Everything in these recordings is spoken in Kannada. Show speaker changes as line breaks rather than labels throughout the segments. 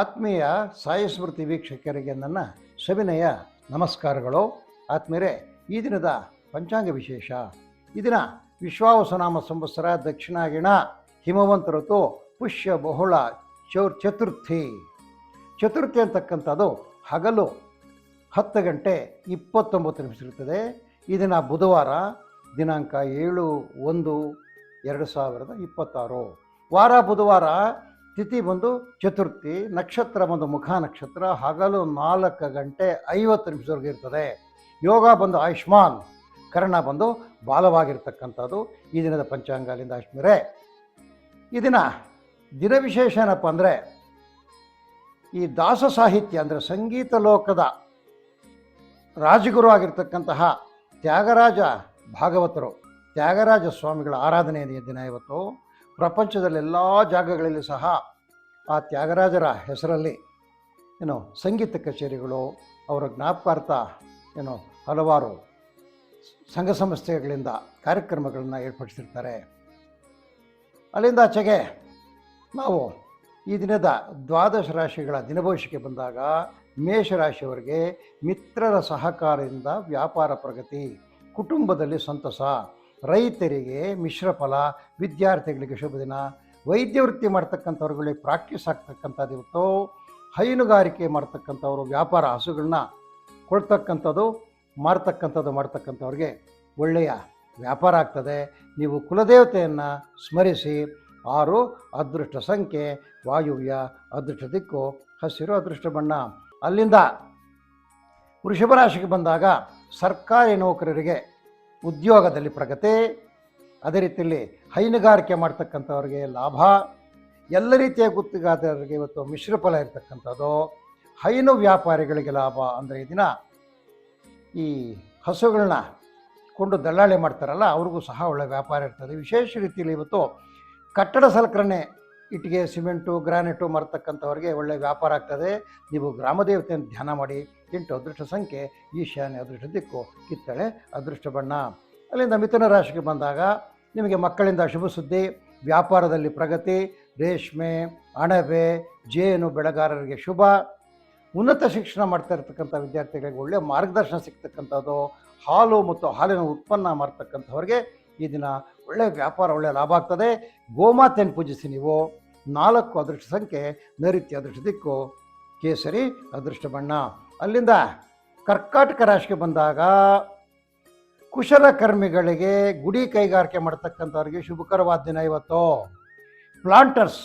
ಆತ್ಮೀಯ ಸಾಯಸ್ಮೃತಿ ವೀಕ್ಷಕರಿಗೆ ನನ್ನ ಸವಿನಯ ನಮಸ್ಕಾರಗಳು. ಆತ್ಮೀಯರೇ, ಈ ದಿನದ ಪಂಚಾಂಗ ವಿಶೇಷ. ಈ ದಿನ ವಿಶ್ವಾವಸನಾಮ ಸಂವತ್ಸರ ದಕ್ಷಿಣಾಗಿಣ ಹಿಮವಂತ ಋತು ಪುಷ್ಯ ಬಹುಳ ಚೌರ್ ಚತುರ್ಥಿ. ಚತುರ್ಥಿ ಅಂತಕ್ಕಂಥದ್ದು ಹಗಲು ಹತ್ತು ಗಂಟೆ ಇಪ್ಪತ್ತೊಂಬತ್ತು ನಿಮಿಷ ಇರ್ತದೆ ಈ ದಿನ ಬುಧವಾರ ದಿನಾಂಕ ಏಳು ಒಂದು ಎರಡು ಸಾವಿರದ ಇಪ್ಪತ್ತಾರು. ವಾರ ಬುಧವಾರ ತಿಥಿ ಬಂದು ಚತುರ್ಥಿ, ನಕ್ಷತ್ರ ಬಂದು ಮುಖ ನಕ್ಷತ್ರ, ಹಗಲು ನಾಲ್ಕು ಗಂಟೆ ಐವತ್ತು ನಿಮಿಷದವರೆಗೆ ಇರ್ತದೆ. ಯೋಗ ಬಂದು ಆಯುಷ್ಮಾನ್, ಕರ್ಣ ಬಂದು ಬಾಲವಾಗಿರ್ತಕ್ಕಂಥದ್ದು ಈ ದಿನದ ಪಂಚಾಂಗ ಅಲ್ಲಿಂದ ಈ ದಿನ ದಿನ ವಿಶೇಷ ಏನಪ್ಪ ಅಂದರೆ ಈ ದಾಸ ಸಾಹಿತ್ಯ ಅಂದರೆ ಸಂಗೀತ ಲೋಕದ ರಾಜಗುರು ಆಗಿರ್ತಕ್ಕಂತಹ ತ್ಯಾಗರಾಜ ಭಾಗವತರು, ತ್ಯಾಗರಾಜ ಸ್ವಾಮಿಗಳ ಆರಾಧನೆಯ ದಿನ ಇವತ್ತು ಪ್ರಪಂಚದಲ್ಲಿ ಎಲ್ಲ ಜಾಗಗಳಲ್ಲಿ ಸಹ ಆ ತ್ಯಾಗರಾಜರ ಹೆಸರಲ್ಲಿ, ಏನೋ, ಸಂಗೀತ ಕಚೇರಿಗಳು, ಅವರ ಜ್ಞಾಪಕಾರ್ಥ, ಏನೋ, ಹಲವಾರು ಸಂಘ ಸಂಸ್ಥೆಗಳಿಂದ ಕಾರ್ಯಕ್ರಮಗಳನ್ನು ಏರ್ಪಡಿಸಿರ್ತಾರೆ. ಅಲ್ಲಿಂದ ಆಚೆಗೆ ನಾವು ಈ ದಿನದ ದ್ವಾದಶ ರಾಶಿಗಳ ದಿನಭವಿಷ್ಯಕ್ಕೆ ಬಂದಾಗ ಮೇಷರಾಶಿಯವರಿಗೆ ಮಿತ್ರರ ಸಹಕಾರದಿಂದ ವ್ಯಾಪಾರ ಪ್ರಗತಿ, ಕುಟುಂಬದಲ್ಲಿ ಸಂತಸ ರೈತರಿಗೆ ಮಿಶ್ರ ಫಲ, ವಿದ್ಯಾರ್ಥಿಗಳಿಗೆ ಶುಭ ದಿನ. ವೈದ್ಯ ವೃತ್ತಿ ಮಾಡ್ತಕ್ಕಂಥವ್ರುಗಳಿಗೆ ಪ್ರಾಕ್ಟೀಸ್ ಆಗ್ತಕ್ಕಂಥದ್ದು ಇವತ್ತು. ಹೈನುಗಾರಿಕೆ ಮಾಡ್ತಕ್ಕಂಥವ್ರು, ವ್ಯಾಪಾರ ಹಸುಗಳನ್ನ ಕೊಡ್ತಕ್ಕಂಥದ್ದು ಮಾರ್ತಕ್ಕಂಥದ್ದು ಮಾಡ್ತಕ್ಕಂಥವ್ರಿಗೆ ಒಳ್ಳೆಯ ವ್ಯಾಪಾರ ಆಗ್ತದೆ. ನೀವು ಕುಲದೇವತೆಯನ್ನು ಸ್ಮರಿಸಿ, ಆರು ಅದೃಷ್ಟ ಸಂಖ್ಯೆ, ವಾಯುವ್ಯ, ಅದೃಷ್ಟ ದಿಕ್ಕು, ಹಸಿರು ಅದೃಷ್ಟ ಬಣ್ಣ. ಅಲ್ಲಿಂದ ವೃಷಭ ರಾಶಿಗೆ ಬಂದಾಗ ಸರ್ಕಾರಿ ನೌಕರರಿಗೆ ಉದ್ಯೋಗದಲ್ಲಿ ಪ್ರಗತಿ, ಅದೇ ರೀತಿಯಲ್ಲಿ ಹೈನುಗಾರಿಕೆ ಮಾಡ್ತಕ್ಕಂಥವ್ರಿಗೆ ಲಾಭ, ಎಲ್ಲ ರೀತಿಯ ಗುತ್ತಿಗಾರರಿಗೆ ಇವತ್ತು ಮಿಶ್ರ ಫಲ ಇರತಕ್ಕಂಥದ್ದು. ಹೈನು ವ್ಯಾಪಾರಿಗಳಿಗೆ ಲಾಭ ಅಂದರೆ ಈ ದಿನ ಈ ಹಸುಗಳನ್ನ ಕೊಂಡು ದಲ್ಲಾಳಿ ಮಾಡ್ತಾರಲ್ಲ, ಅವ್ರಿಗೂ ಸಹ ಒಳ್ಳೆಯ ವ್ಯಾಪಾರ ಇರ್ತದೆ. ವಿಶೇಷ ರೀತಿಯಲ್ಲಿ ಇವತ್ತು ಕಟ್ಟಡ ಸಲಕರಣೆ ಇಟ್ಟಿಗೆ, ಸಿಮೆಂಟು, ಗ್ರಾನೈಟು ಮಾರ್ತಕ್ಕಂಥವ್ರಿಗೆ ಒಳ್ಳೆಯ ವ್ಯಾಪಾರ ಆಗ್ತದೆ. ನೀವು ಗ್ರಾಮದೇವತೆಯನ್ನು ಧ್ಯಾನ ಮಾಡಿ, ಎಂಟು ಅದೃಷ್ಟ ಸಂಖ್ಯೆ, ಈಶಾನ್ಯ ಅದೃಷ್ಟ ದಿಕ್ಕು, ಕಿತ್ತಳೆ ಅದೃಷ್ಟ ಬಣ್ಣ. ಅಲ್ಲಿಂದ ಮಿಥುನ ರಾಶಿಗೆ ಬಂದಾಗ ನಿಮಗೆ ಮಕ್ಕಳಿಂದ ಶುಭ ಸುದ್ದಿ, ವ್ಯಾಪಾರದಲ್ಲಿ ಪ್ರಗತಿ, ರೇಷ್ಮೆ, ಅಣಬೆ, ಜೇನು ಬೆಳೆಗಾರರಿಗೆ ಶುಭ. ಉನ್ನತ ಶಿಕ್ಷಣ ಮಾಡ್ತಾ ಇರ್ತಕ್ಕಂಥ ವಿದ್ಯಾರ್ಥಿಗಳಿಗೆ ಒಳ್ಳೆಯ ಮಾರ್ಗದರ್ಶನ ಸಿಗ್ತಕ್ಕಂಥದ್ದು. ಹಾಲು ಮತ್ತು ಹಾಲಿನ ಉತ್ಪನ್ನ ಮಾಡ್ತಕ್ಕಂಥವ್ರಿಗೆ ಈ ದಿನ ಒಳ್ಳೆಯ ವ್ಯಾಪಾರ ಒಳ್ಳೆಯ ಲಾಭ ಆಗ್ತದೆ. ಗೋಮಾತೆಯನ್ನು ಪೂಜಿಸಿ ನೀವು. ನಾಲ್ಕು ಅದೃಷ್ಟ ಸಂಖ್ಯೆ ನೈಋತ್ಯ ಅದೃಷ್ಟ ದಿಕ್ಕು, ಕೇಸರಿ ಅದೃಷ್ಟ ಬಣ್ಣ. ಅಲ್ಲಿಂದ ಕರ್ಕಾಟಕ ರಾಶಿಗೆ ಬಂದಾಗ ಕುಶಲಕರ್ಮಿಗಳಿಗೆ ಗುಡಿ ಕೈಗಾರಿಕೆ ಮಾಡ್ತಕ್ಕಂಥವ್ರಿಗೆ ಶುಭಕರವಾದ ದಿನ ಇವತ್ತು. ಪ್ಲಾಂಟರ್ಸ್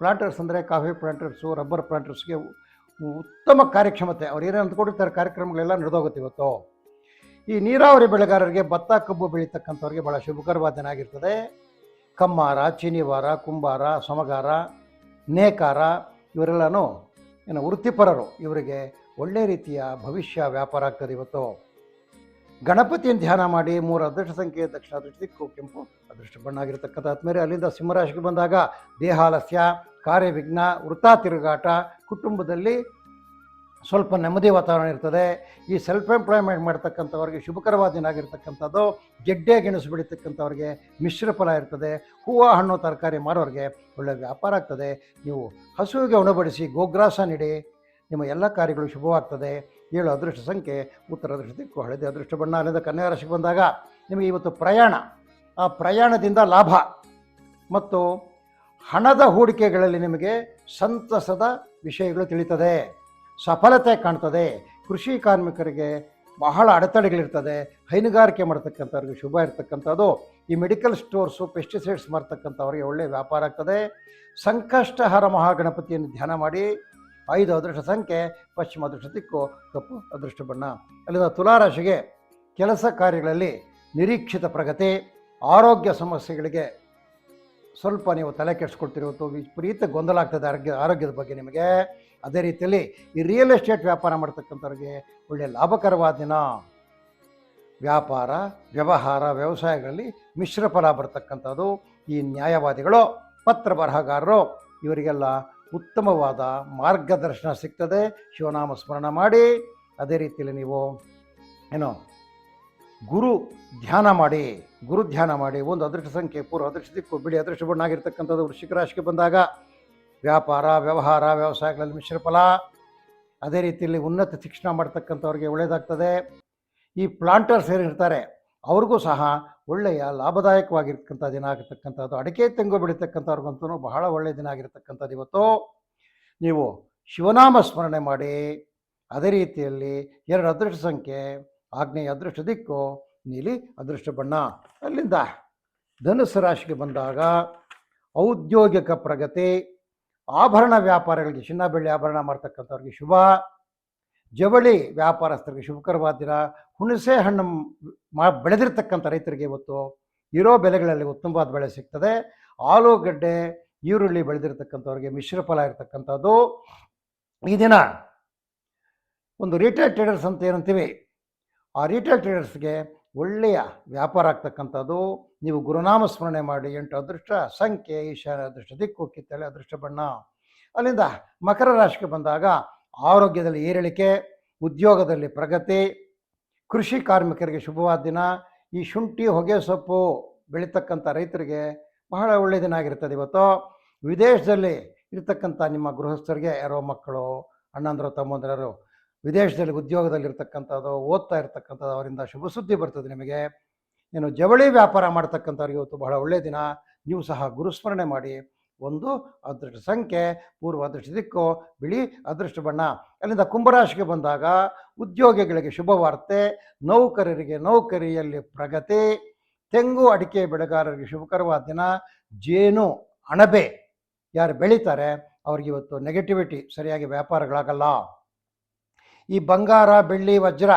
ಪ್ಲಾಂಟರ್ಸ್ ಅಂದರೆ ಕಾಫಿ ಪ್ಲಾಂಟರ್ಸು, ರಬ್ಬರ್ ಪ್ಲಾಂಟರ್ಸ್ಗೆ ಉತ್ತಮ ಕಾರ್ಯಕ್ಷಮತೆ. ಅವ್ರು ಏನೇನು ಅಂದ್ಕೊಂಡಿರ್ತಾರೆ, ಕಾರ್ಯಕ್ರಮಗಳೆಲ್ಲ ನಡೆದೋಗುತ್ತೆ ಇವತ್ತು. ಈ ನೀರಾವರಿ ಬೆಳೆಗಾರರಿಗೆ ಭತ್ತ, ಕಬ್ಬು ಬೆಳೀತಕ್ಕಂಥವ್ರಿಗೆ ಭಾಳ ಶುಭಕರವಾದ ದಿನ ಆಗಿರ್ತದೆ ಕಮ್ಮಾರ, ಚೀನಿವಾರ, ಕುಂಬಾರ, ಸಮಗಾರ, ನೇಕಾರ ಇವರೆಲ್ಲನೂ ಏನು ವೃತ್ತಿಪರರು. ಇವರಿಗೆ ಒಳ್ಳೆ ರೀತಿಯ ಭವಿಷ್ಯ ವ್ಯಾಪಾರ ಆಗ್ತದೆ ಇವತ್ತು. ಗಣಪತಿಯನ್ನು ಧ್ಯಾನ ಮಾಡಿ ಮೂರು ಅದೃಷ್ಟ ಸಂಖ್ಯೆ, ದಕ್ಷಿಣ ಅದೃಷ್ಟ, ದಿಕ್ಕು ಕೆಂಪು ಅದೃಷ್ಟ ಬಣ್ಣ ಆಗಿರತಕ್ಕಂಥ ಆದ್ಮೇಲೆ ಅಲ್ಲಿಂದ ಸಿಂಹರಾಶಿಗೆ ಬಂದಾಗ ದೇಹಾಲಸ್ಯ, ಕಾರ್ಯವಿಘ್ನ ವೃತ್ತಾ ತಿರುಗಾಟ, ಕುಟುಂಬದಲ್ಲಿ ಸ್ವಲ್ಪ ನೆಮ್ಮದಿ ವಾತಾವರಣ ಇರ್ತದೆ. ಈ ಸೆಲ್ಫ್ ಎಂಪ್ಲಾಯ್ಮೆಂಟ್ ಮಾಡ್ತಕ್ಕಂಥವ್ರಿಗೆ ಶುಭಕರವಾದ ದಿನ ಆಗಿರ್ತಕ್ಕಂಥದ್ದು. ಗೆಡ್ಡೆ ಗೆಣಸು ಬೆಳೀತಕ್ಕಂಥವ್ರಿಗೆ ಮಿಶ್ರ ಫಲ ಇರ್ತದೆ. ಹೂವು, ಹಣ್ಣು, ತರಕಾರಿ ಮಾರೋರಿಗೆ ಒಳ್ಳೆಯ ವ್ಯಾಪಾರ ಆಗ್ತದೆ. ನೀವು ಹಸುವಿಗೆ ಉಣಬಡಿಸಿ ಗೋಗ್ರಾಸ ನೀಡಿ. ನಿಮ್ಮ ಎಲ್ಲ ಕಾರ್ಯಗಳು ಶುಭವಾಗ್ತದೆ. ಏಳು ಅದೃಷ್ಟ ಸಂಖ್ಯೆ, ಉತ್ತರ ಅದೃಷ್ಟ ದಿಕ್ಕು, ಹಳದಿ ಅದೃಷ್ಟ ಬಣ್ಣ ಅಲ್ಲಿಂದ ಕನ್ಯಾ ರಾಶಿಗೆ ಬಂದಾಗ ನಿಮಗೆ ಇವತ್ತು ಪ್ರಯಾಣ. ಆ ಪ್ರಯಾಣದಿಂದ ಲಾಭ. ಮತ್ತು ಹಣದ ಹೂಡಿಕೆಗಳಲ್ಲಿ ನಿಮಗೆ ಸಂತಸದ ವಿಷಯಗಳು ತಿಳಿತದೆ. ಸಫಲತೆ ಕಾಣ್ತದೆ. ಕೃಷಿ ಕಾರ್ಮಿಕರಿಗೆ ಬಹಳ ಅಡೆತಡೆಗಳಿರ್ತದೆ. ಹೈನುಗಾರಿಕೆ ಮಾಡ್ತಕ್ಕಂಥವ್ರಿಗೆ ಶುಭ ಇರ್ತಕ್ಕಂಥದ್ದು. ಈ ಮೆಡಿಕಲ್ ಸ್ಟೋರ್ಸು ಪೆಸ್ಟಿಸೈಡ್ಸ್ ಮಾಡ್ತಕ್ಕಂಥವ್ರಿಗೆ ಒಳ್ಳೆಯ ವ್ಯಾಪಾರ ಆಗ್ತದೆ. ಸಂಕಷ್ಟಹರ ಮಹಾಗಣಪತಿಯನ್ನು ಧ್ಯಾನ ಮಾಡಿ. ಐದು ಅದೃಷ್ಟ ಸಂಖ್ಯೆ, ಪಶ್ಚಿಮ ಅದೃಷ್ಟ, ದಿಕ್ಕು ಕಪ್ಪು ಅದೃಷ್ಟ, ಬಣ್ಣ. ಅಲ್ಲಿಂದ ತುಲಾರಾಶಿಗೆ ಕೆಲಸ ಕಾರ್ಯಗಳಲ್ಲಿ ನಿರೀಕ್ಷಿತ ಪ್ರಗತಿ, ಆರೋಗ್ಯ ಸಮಸ್ಯೆಗಳಿಗೆ ಸ್ವಲ್ಪ ನೀವು ತಲೆ ಕೆಡಿಸ್ಕೊಡ್ತಿರೋದು ವಿಪರೀತ ಗೊಂದಲ ಆಗ್ತದೆ ಆರೋಗ್ಯ, ಆರೋಗ್ಯದ ಬಗ್ಗೆ ನಿಮಗೆ. ಅದೇ ರೀತಿಯಲ್ಲಿ ಈ ರಿಯಲ್ ಎಸ್ಟೇಟ್ ವ್ಯಾಪಾರ ಮಾಡ್ತಕ್ಕಂಥವ್ರಿಗೆ ಒಳ್ಳೆಯ ಲಾಭಕರವಾದ ದಿನ. ವ್ಯಾಪಾರ, ವ್ಯವಹಾರ, ವ್ಯವಸಾಯಗಳಲ್ಲಿ ಮಿಶ್ರ ಫಲ ಬರ್ತಕ್ಕಂಥದ್ದು. ಈ ನ್ಯಾಯವಾದಿಗಳು, ಪತ್ರ ಬರಹಗಾರರು, ಇವರಿಗೆಲ್ಲ ಉತ್ತಮವಾದ ಮಾರ್ಗದರ್ಶನ ಸಿಗ್ತದೆ. ಶಿವನಾಮ ಸ್ಮರಣ ಮಾಡಿ. ಅದೇ ರೀತಿಯಲ್ಲಿ ನೀವು ಏನು ಗುರು ಧ್ಯಾನ ಮಾಡಿ, ಗುರು ಧ್ಯಾನ ಮಾಡಿ, ಒಂದು ಅದೃಷ್ಟ ಸಂಖ್ಯೆ, ಪೂರ್ವ ಅದೃಷ್ಟ ದಿಕ್ಕು ಬಿಡಿ ಅದೃಷ್ಟ ಬಣ್ಣ ಆಗಿರ್ತಕ್ಕಂಥದ್ದು ವೃಶ್ಚಿಕ ರಾಶಿಗೆ ಬಂದಾಗ, ವ್ಯಾಪಾರ, ವ್ಯವಹಾರ, ವ್ಯವಸಾಯಗಳಲ್ಲಿ ಮಿಶ್ರ ಫಲ. ಅದೇ ರೀತಿಯಲ್ಲಿ ಉನ್ನತ ಶಿಕ್ಷಣ ಮಾಡ್ತಕ್ಕಂಥವ್ರಿಗೆ ಒಳ್ಳೆಯದಾಗ್ತದೆ ಈ ಪ್ಲಾಂಟರ್ಸ್ ಏನಿರ್ತಾರೆ ಅವ್ರಿಗೂ ಸಹ ಒಳ್ಳೆಯ ಲಾಭದಾಯಕವಾಗಿರ್ತಕ್ಕಂಥ ದಿನ ಆಗಿರ್ತಕ್ಕಂಥದ್ದು. ಅಡಿಕೆ ತೆಂಗು ಬೆಳೀತಕ್ಕಂಥವ್ರಿಗಂತೂ ಬಹಳ ಒಳ್ಳೆಯ ದಿನ ಆಗಿರ್ತಕ್ಕಂಥದ್ದು ಇವತ್ತು. ನೀವು ಶಿವನಾಮ ಸ್ಮರಣೆ ಮಾಡಿ, ಅದೇ ರೀತಿಯಲ್ಲಿ ಎರಡು ಅದೃಷ್ಟ ಸಂಖ್ಯೆ ಆಗ್ನೇಯ ಅದೃಷ್ಟ ದಿಕ್ಕು, ನೀಲಿ ಅದೃಷ್ಟ ಬಣ್ಣ. ಅಲ್ಲಿಂದ ಧನುಸ್ಸು ರಾಶಿಗೆ ಬಂದಾಗ ಔದ್ಯೋಗಿಕ ಪ್ರಗತಿ, ಆಭರಣ ವ್ಯಾಪಾರಗಳಿಗೆ ಚಿನ್ನ, ಬೆಳ್ಳಿ ಆಭರಣ ಮಾಡ್ತಕ್ಕಂಥವ್ರಿಗೆ ಶುಭ, ಜವಳಿ ವ್ಯಾಪಾರಸ್ಥರಿಗೆ ಶುಭಕರವಾದ ದಿನ. ಹುಣಸೆ ಹಣ್ಣು ಮಾ, ಬೆಳೆದಿರ್ತಕ್ಕಂಥ ರೈತರಿಗೆ ಇವತ್ತು ಇರೋ ಬೆಲೆಗಳಲ್ಲಿ ಉತ್ತಮವಾದ ಬೆಳೆ ಸಿಗ್ತದೆ. ಆಲೂಗಡ್ಡೆ ಈರುಳ್ಳಿ ಬೆಳೆದಿರ್ತಕ್ಕಂಥವ್ರಿಗೆ ಮಿಶ್ರ ಫಲ ಇರತಕ್ಕಂಥದ್ದು. ಈ ದಿನ ಒಂದು ರಿಟೇಲ್ ಟ್ರೇಡರ್ಸ್ ಅಂತ ಏನಂತೀವಿ ಆ ರಿಟೇಲ್ ಟ್ರೇಡರ್ಸ್ಗೆ ಒಳ್ಳೆಯ ವ್ಯಾಪಾರ ಆಗ್ತಕ್ಕಂಥದ್ದು. ನೀವು ಗುರುನಾಮ ಸ್ಮರಣೆ ಮಾಡಿ, ಎಂಟು ಅದೃಷ್ಟ, ಸಂಖ್ಯೆ, ಈಶಾನ್ಯ ಅದೃಷ್ಟ, ದಿಕ್ಕು, ಕಿತ್ತಳೆ ಅದೃಷ್ಟ, ಬಣ್ಣ. ಅಲ್ಲಿಂದ ಮಕರ ರಾಶಿಗೆ ಬಂದಾಗ ಆರೋಗ್ಯದಲ್ಲಿ ಏರಿಳಿಕೆ, ಉದ್ಯೋಗದಲ್ಲಿ ಪ್ರಗತಿ, ಕೃಷಿ ಕಾರ್ಮಿಕರಿಗೆ ಶುಭವಾದ ದಿನ. ಈ ಶುಂಠಿ, ಹೊಗೆ ಸೊಪ್ಪು ಬೆಳೀತಕ್ಕಂಥ ರೈತರಿಗೆ ಬಹಳ ಒಳ್ಳೆಯ ದಿನ ಆಗಿರ್ತದೆ ಇವತ್ತು. ವಿದೇಶದಲ್ಲಿ ಇರ್ತಕ್ಕಂಥ ನಿಮ್ಮ ಗೃಹಸ್ಥರಿಗೆ ಯಾರೋ ಮಕ್ಕಳು, ಅಣ್ಣಂದರು, ತಮ್ಮಂದಿರರು ವಿದೇಶದಲ್ಲಿ ಉದ್ಯೋಗದಲ್ಲಿರ್ತಕ್ಕಂಥದ್ದು, ಓದ್ತಾ ಇರ್ತಕ್ಕಂಥದ್ದು ಅವರಿಂದ ಶುಭ ಸುದ್ದಿ ಬರ್ತದೆ ನಿಮಗೆ. ಏನು ಜವಳಿ ವ್ಯಾಪಾರ ಮಾಡ್ತಕ್ಕಂಥವ್ರಿಗೆ ಇವತ್ತು ಬಹಳ ಒಳ್ಳೆಯ ದಿನ. ನೀವು ಸಹ ಗುರುಸ್ಮರಣೆ ಮಾಡಿ. ಒಂದು ಅದೃಷ್ಟ ಸಂಖ್ಯೆ, ಪೂರ್ವ ಅದೃಷ್ಟ ದಿಕ್ಕು, ಬಿಳಿ ಅದೃಷ್ಟ ಬಣ್ಣ. ಅಲ್ಲಿಂದ ಕುಂಭರಾಶಿಗೆ ಬಂದಾಗ ಉದ್ಯೋಗಿಗಳಿಗೆ ಶುಭವಾರ್ತೆ ನೌಕರರಿಗೆ ನೌಕರಿಯಲ್ಲಿ ಪ್ರಗತಿ, ತೆಂಗು ಅಡಿಕೆ ಬೆಳೆಗಾರರಿಗೆ ಶುಭಕರವಾದ ದಿನ, ಜೇನು, ಅಣಬೆ. ಯಾರು ಬೆಳೀತಾರೆ, ಅವ್ರಿಗೆ ಇವತ್ತು ನೆಗೆಟಿವಿಟಿ ಸರಿಯಾಗಿ ವ್ಯಾಪಾರಗಳಾಗಲ್ಲ. ಈ ಬಂಗಾರ, ಬೆಳ್ಳಿ, ವಜ್ರ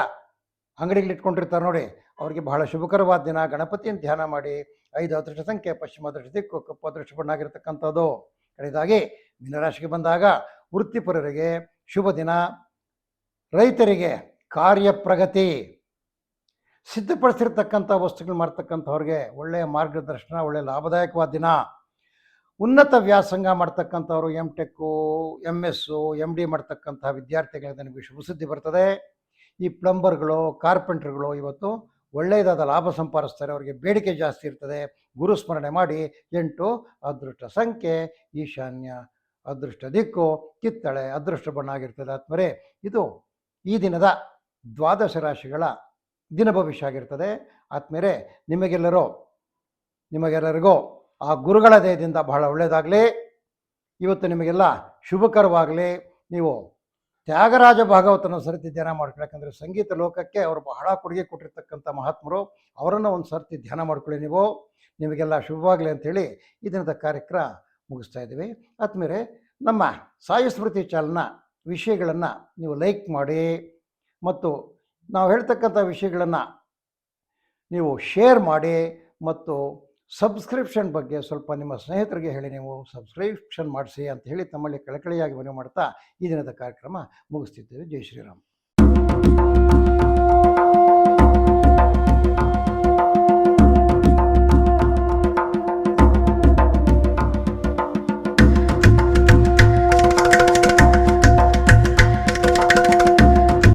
ಅಂಗಡಿಗಳು ಇಟ್ಕೊಂಡಿರ್ತಾರೆ ನೋಡಿ. ಅವರಿಗೆ ಬಹಳ ಶುಭಕರವಾದ ದಿನ. ಗಣಪತಿಯನ್ನು ಧ್ಯಾನ ಮಾಡಿ. ಐದು ಅದೃಷ್ಟ ಸಂಖ್ಯೆ, ಪಶ್ಚಿಮ ಅದೃಷ್ಟ ದಿಕ್ಕು, ಕಪ್ಪು ಅದೃಷ್ಟ ಬಣ್ಣ ಆಗಿರ್ತಕ್ಕಂಥದ್ದು. ಕಡೆಯದಾಗಿ ಮೀನರಾಶಿಗೆ ಬಂದಾಗ ವೃತ್ತಿಪರರಿಗೆ ಶುಭ ದಿನ. ರೈತರಿಗೆ ಕಾರ್ಯ ಪ್ರಗತಿ. ಸಿದ್ಧಪಡಿಸಿರ್ತಕ್ಕಂಥ ವಸ್ತುಗಳು ಮಾಡ್ತಕ್ಕಂಥವ್ರಿಗೆ ಒಳ್ಳೆಯ ಮಾರ್ಗದರ್ಶನ, ಒಳ್ಳೆಯ ಲಾಭದಾಯಕವಾದ ದಿನ. ಉನ್ನತ ವ್ಯಾಸಂಗ ಮಾಡ್ತಕ್ಕಂಥವ್ರು M tech M S M D ಮಾಡ್ತಕ್ಕಂತಹ ವಿದ್ಯಾರ್ಥಿಗಳಿಗೆ ನನಗೆ ಶುಭ ಸುದ್ದಿ ಬರ್ತದೆ. ಈ ಪ್ಲಂಬರ್ಗಳು, ಕಾರ್ಪೆಂಟ್ರ್ಗಳು ಇವತ್ತು ಒಳ್ಳೆಯದಾದ ಲಾಭ ಸಂಪಾದಿಸ್ತಾರೆ. ಅವರಿಗೆ ಬೇಡಿಕೆ ಜಾಸ್ತಿ ಇರ್ತದೆ. ಗುರು ಸ್ಮರಣೆ ಮಾಡಿ ಎಂಟು, ಅದೃಷ್ಟ ಸಂಖ್ಯೆ, ಈಶಾನ್ಯ ಅದೃಷ್ಟ ದಿಕ್ಕು, ಕಿತ್ತಳೆ ಅದೃಷ್ಟ ಬಣ್ಣ ಆಗಿರ್ತದೆ ಆತ್ಮರೇ. ಇದು ಈ ದಿನದ ದ್ವಾದಶ ರಾಶಿಗಳ ದಿನ ಭವಿಷ್ಯ ಆಗಿರ್ತದೆ. ಆತ್ಮೇರೆ, ನಿಮಗೆಲ್ಲರೂ, ನಿಮಗೆಲ್ಲರಿಗೂ ಆ ಗುರುಗಳ ದಯದಿಂದ ಬಹಳ ಒಳ್ಳೆಯದಾಗಲಿ. ಇವತ್ತು ನಿಮಗೆಲ್ಲ ಶುಭಕರವಾಗಲಿ. ನೀವು ತ್ಯಾಗರಾಜ ಭಾಗವತನ ಸರ್ತಿ ಧ್ಯಾನ ಮಾಡ್ಕೊಳ್ಳಿ. ಯಾಕಂದರೆ ಸಂಗೀತ ಲೋಕಕ್ಕೆ ಅವರು ಬಹಳ ಕೊಡುಗೆ ಕೊಟ್ಟಿರ್ತಕ್ಕಂಥ ಮಹಾತ್ಮರು. ಅವರನ್ನು ಒಂದು ಸರ್ತಿ ಧ್ಯಾನ ಮಾಡ್ಕೊಳ್ಳಿ ನೀವು. ನಿಮಗೆಲ್ಲ ಶುಭವಾಗಲಿ ಅಂಥೇಳಿ ಈ ದಿನದ ಕಾರ್ಯಕ್ರಮ ಮುಗಿಸ್ತಾ ಇದ್ದೀವಿ. ಆದ್ಮೇಲೆ ನಮ್ಮ ಸಾಯಿ ಸ್ಮೃತಿ ಚಾಲನ ವಿಷಯಗಳನ್ನು ನೀವು ಲೈಕ್ ಮಾಡಿ. ಮತ್ತು ನಾವು ಹೇಳ್ತಕ್ಕಂಥ ವಿಷಯಗಳನ್ನು ನೀವು ಶೇರ್ ಮಾಡಿ. ಮತ್ತು ಸಬ್ಸ್ಕ್ರಿಪ್ಷನ್ ಬಗ್ಗೆ ಸ್ವಲ್ಪ ನಿಮ್ಮ ಸ್ನೇಹಿತರಿಗೆ ಹೇಳಿ, ನೀವು ಸಬ್ಸ್ಕ್ರಿಪ್ಷನ್ ಮಾಡಿಸಿ ಅಂತ ಹೇಳಿ ತಮ್ಮಲ್ಲಿ ಕಳಕಳಿಯಾಗಿ ಮನವಿ ಮಾಡ್ತಾ ಈ ದಿನದ ಕಾರ್ಯಕ್ರಮ ಮುಗಿಸ್ತಿದ್ದೇವೆ. ಜೈ ಶ್ರೀರಾಮ್.